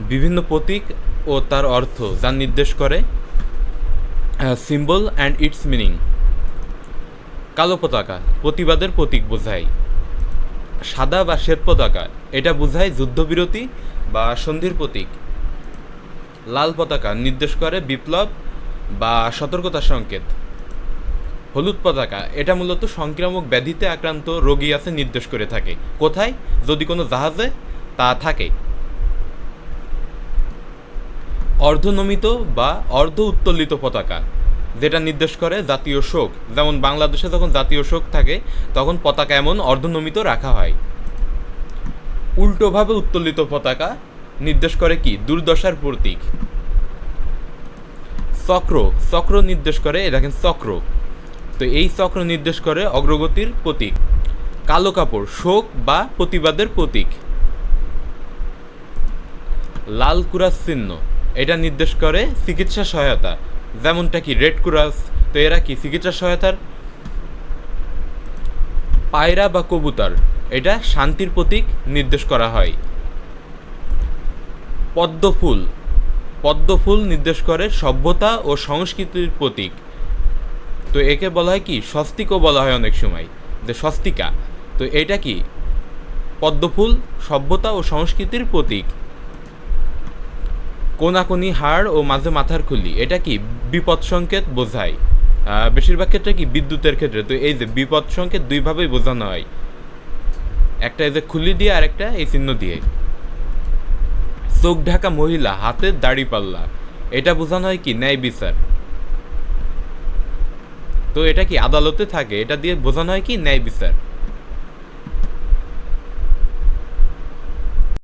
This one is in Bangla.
বিভিন্ন প্রতীক ও তার অর্থ যা নির্দেশ করে সিম্বল অ্যান্ড ইটস মিনিং কালো পতাকা, প্রতিবাদের প্রতীক বোঝায়। সাদা বা শ্বেত পতাকা, এটা বোঝায় যুদ্ধবিরতি বা সন্ধির প্রতীক। লাল পতাকা নির্দেশ করে বিপ্লব বা সতর্কতার সংকেত। হলুদ পতাকা, এটা মূলত সংক্রামক ব্যাধিতে আক্রান্ত রোগী আছে নির্দেশ করে থাকে। কোথায়? যদি কোনো জাহাজে তা থাকে। অর্ধনমিত বা অর্ধ উত্তোলিত পতাকা, যেটা নির্দেশ করে জাতীয় শোক। যেমন বাংলাদেশে যখন জাতীয় শোক থাকে, তখন পতাকা এমন অর্ধনমিত রাখা হয়। উল্টোভাবে উত্তোলিত পতাকা নির্দেশ করে কি? দুর্দশার প্রতীক। চক্র। চক্র নির্দেশ করে দেখেন চক্র। তো এই চক্র নির্দেশ করে অগ্রগতির প্রতীক। কালো কাপড়, শোক বা প্রতিবাদের প্রতীক। লাল কুরার চিহ্ন। এটা নির্দেশ করে চিকিৎসা সহায়তা। যেমনটা কি রেড কুরাস, তো এরা কি চিকিৎসা সহায়তার? পায়রা বা কবুতর, এটা শান্তির প্রতীক নির্দেশ করা হয়। পদ্মফুল পদ্মফুল নির্দেশ করে সভ্যতা ও সংস্কৃতির প্রতীক। তো একে বলা হয় কি? স্বস্তিকও বলা হয় অনেক সময়, যে স্বস্তিকা। তো এটা কি? পদ্মফুল সভ্যতা ও সংস্কৃতির প্রতীক। কোনাকুনি হাড় ও মাঝে মাথার খুলি, এটা কি বিপদ সংকেত বোঝায়? বেশিরভাগ ক্ষেত্রে কি বিদ্যুতের ক্ষেত্রে? তো এই যে বিপদ সংকেত দুইভাবেই বোঝানো হয়। একটা এই যে খুলি দিয়ে আর একটা এই চিহ্ন দিয়ে। চোখ ঢাকা মহিলা, হাতে দাড়ি পাল্লা, এটা বোঝানো হয় কি ন্যায় বিচার? তো এটা কি আদালতে থাকে? এটা দিয়ে বোঝানো হয় কি ন্যায় বিচার?